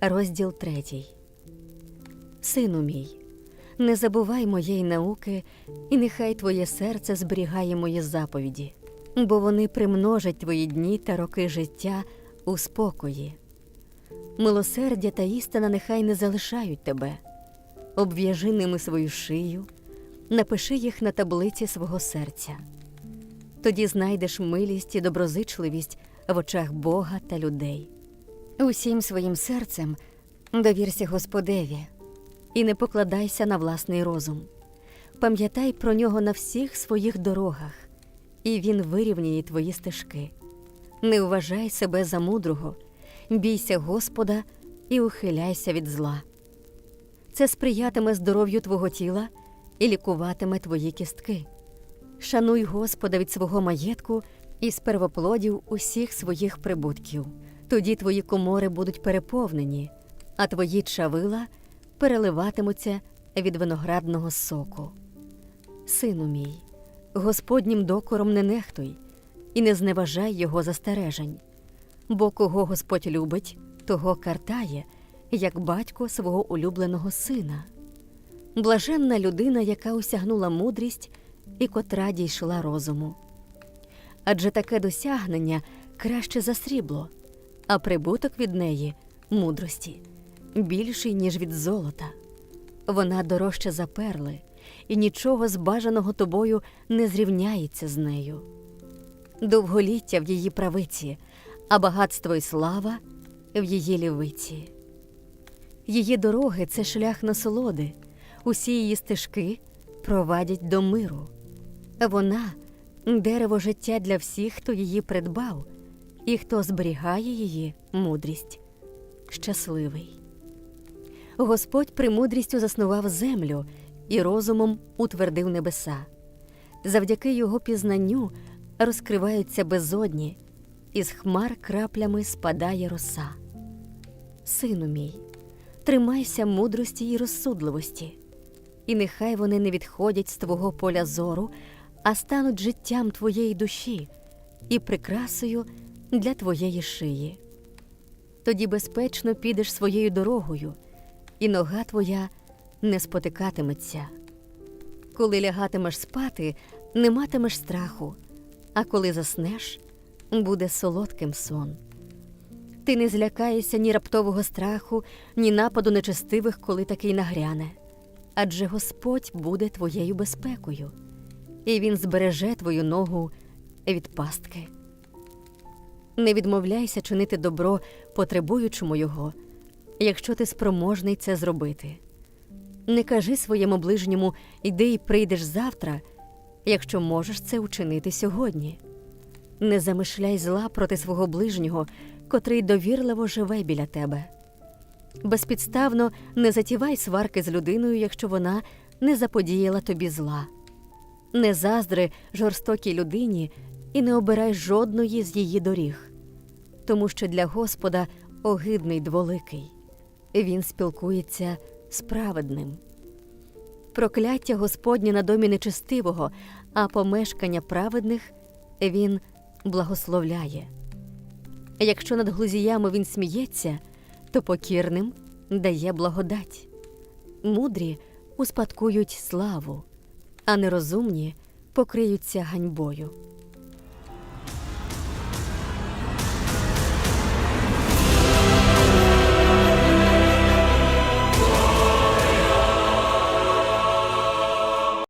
Розділ третій. Сину мій, не забувай моєї науки, і нехай твоє серце зберігає мої заповіді, бо вони примножать твої дні та роки життя у спокої. Милосердя та істина нехай не залишають тебе. Обв'яжи ними свою шию, напиши їх на таблиці свого серця. Тоді знайдеш милість і доброзичливість в очах Бога та людей. Усім своїм серцем довірся Господеві і не покладайся на власний розум. Пам'ятай про нього на всіх своїх дорогах, і він вирівняє твої стежки. Не вважай себе за мудрого, бійся Господа і ухиляйся від зла. Це сприятиме здоров'ю твого тіла і лікуватиме твої кістки. Шануй Господа від свого маєтку і з первоплодів усіх своїх прибутків. Тоді твої комори будуть переповнені, а твої чавила переливатимуться від виноградного соку. Сину мій, Господнім докором не нехтуй і не зневажай його застережень, бо кого Господь любить, того картає, як батько свого улюбленого сина. Блаженна людина, яка осягнула мудрість і котра дійшла розуму. Адже таке досягнення краще за срібло, а прибуток від неї мудрості більший, ніж від золота. Вона дорожча за перли, і нічого з бажаного тобою не зрівняється з нею. Довголіття в її правиці, а багатство і слава в її лівиці. Її дороги це шлях насолоди, усі її стежки провадять до миру. Вона дерево життя для всіх, хто її придбав, і хто зберігає її мудрість. Щасливий. Господь премудрістю заснував землю і розумом утвердив небеса. Завдяки його пізнанню розкриваються безодні, із хмар краплями спадає роса. Сину мій, тримайся мудрості і розсудливості, і нехай вони не відходять з твого поля зору, а стануть життям твоєї душі і прикрасою для твоєї шиї. Тоді безпечно підеш своєю дорогою, і нога твоя не спотикатиметься. Коли лягатимеш спати, не матимеш страху, а коли заснеш, буде солодким сон. Ти не злякаєшся ні раптового страху, ні нападу нечестивих, коли такий нагряне. Адже Господь буде твоєю безпекою, і Він збереже твою ногу від пастки. Не відмовляйся чинити добро, потребуючому його, якщо ти спроможний це зробити. Не кажи своєму ближньому йди і прийдеш завтра, якщо можеш це учинити сьогодні. Не замишляй зла проти свого ближнього, котрий довірливо живе біля тебе. Безпідставно не затівай сварки з людиною, якщо вона не заподіяла тобі зла. Не заздри жорстокій людині і не обирай жодної з її доріг, тому що для Господа огидний дволикий, він спілкується з праведним. Прокляття Господнє на домі нечестивого, а помешкання праведних він благословляє. Якщо над глузіями він сміється, то покірним дає благодать. Мудрі успадкують славу, а нерозумні покриються ганьбою.